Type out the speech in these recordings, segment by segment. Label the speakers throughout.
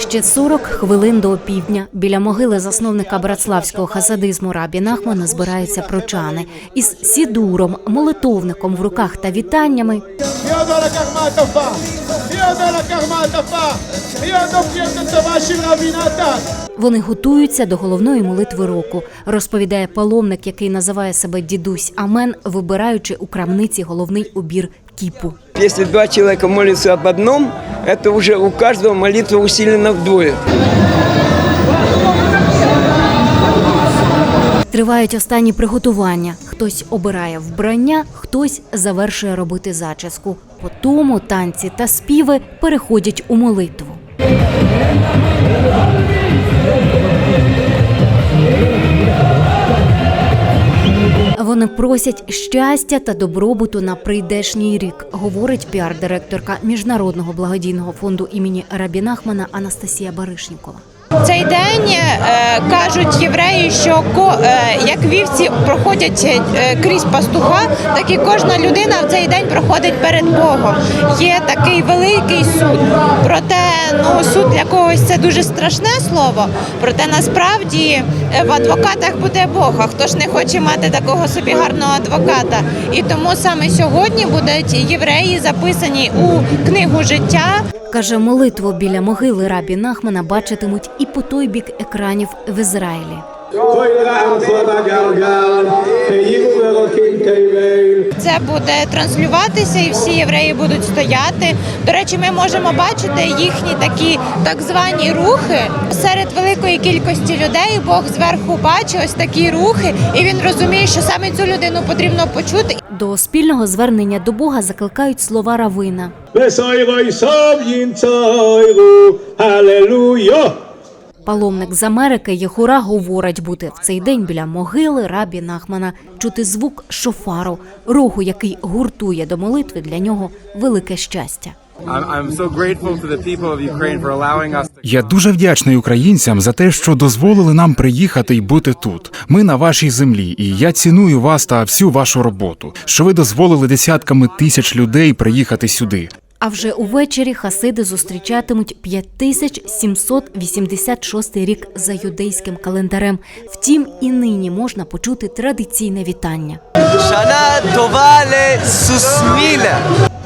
Speaker 1: Ще 40 хвилин до опівдня. Біля могили засновника братславського хасадизму Рабі Нахмана збираються прочани. Із сідуром, молитовником в руках та вітаннями. Вони готуються до головної молитви року, розповідає паломник, який називає себе дідусь Амен, вибираючи у крамниці головний убір кіпу.
Speaker 2: Якщо два чоловіка моляться об одному, это уже у каждого молитва усилена вдвое.
Speaker 1: Тривають останні приготування. Хтось обирає вбрання, хтось завершує робити зачіску. По тому танці та співи переходять у молитву. Вони просять щастя та добробуту на прийдешній рік, говорить піар-директорка міжнародного благодійного фонду імені Рабі Нахмана Анастасія Баришнікова.
Speaker 3: Цей день е, кажуть євреї, що е, як вівці проходять е, крізь пастуха, так і кожна людина в цей день проходить перед Богом. Є такий великий суд. Проте ну суд для когось це дуже страшне слово. Проте насправді в адвокатах буде Бог. А хто ж не хоче мати такого собі гарного адвоката? І тому саме сьогодні будуть євреї записані у книгу життя.
Speaker 1: Каже, молитву біля могили Рабі Нахмана бачитимуть і по той бік екранів в Ізраїлі
Speaker 3: це буде транслюватися, і всі євреї будуть стояти. До речі, ми можемо бачити їхні такі так звані рухи серед великої кількості людей. Бог зверху бачить ось такі рухи, і він розуміє, що саме цю людину потрібно почути.
Speaker 1: До спільного звернення до Бога закликають слова Равина.
Speaker 4: Алелуя!
Speaker 1: Паломник з Америки Єхура говорить бути в цей день біля могили Рабі Нахмана, чути звук шофару, рогу, який гуртує до молитви для нього велике щастя.
Speaker 5: Я дуже вдячний українцям за те, що дозволили нам приїхати і бути тут. Ми на вашій землі, і я ціную вас та всю вашу роботу, що ви дозволили десятками тисяч людей приїхати сюди.
Speaker 1: А вже увечері хасиди зустрічатимуть 5786 рік за юдейським календарем. Втім, і нині можна почути традиційне вітання.
Speaker 2: Шана това сусміля.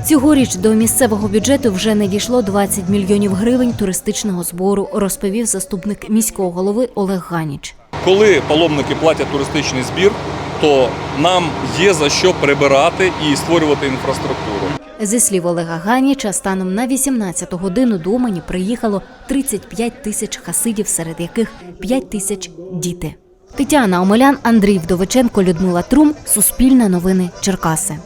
Speaker 1: Цьогоріч до місцевого бюджету вже надійшло 20 мільйонів гривень туристичного збору, розповів заступник міського голови Олег Ганіч.
Speaker 6: Коли паломники платять туристичний збір, то нам є за що прибирати і створювати інфраструктуру.
Speaker 1: Зі слів Олега Ганіча, станом на 18 годину до Умані приїхало 35 тисяч хасидів, серед яких 5 тисяч діти. Тетяна Омелян, Андрій Вдовиченко, Людмила Трум, Суспільне новини, Черкаси.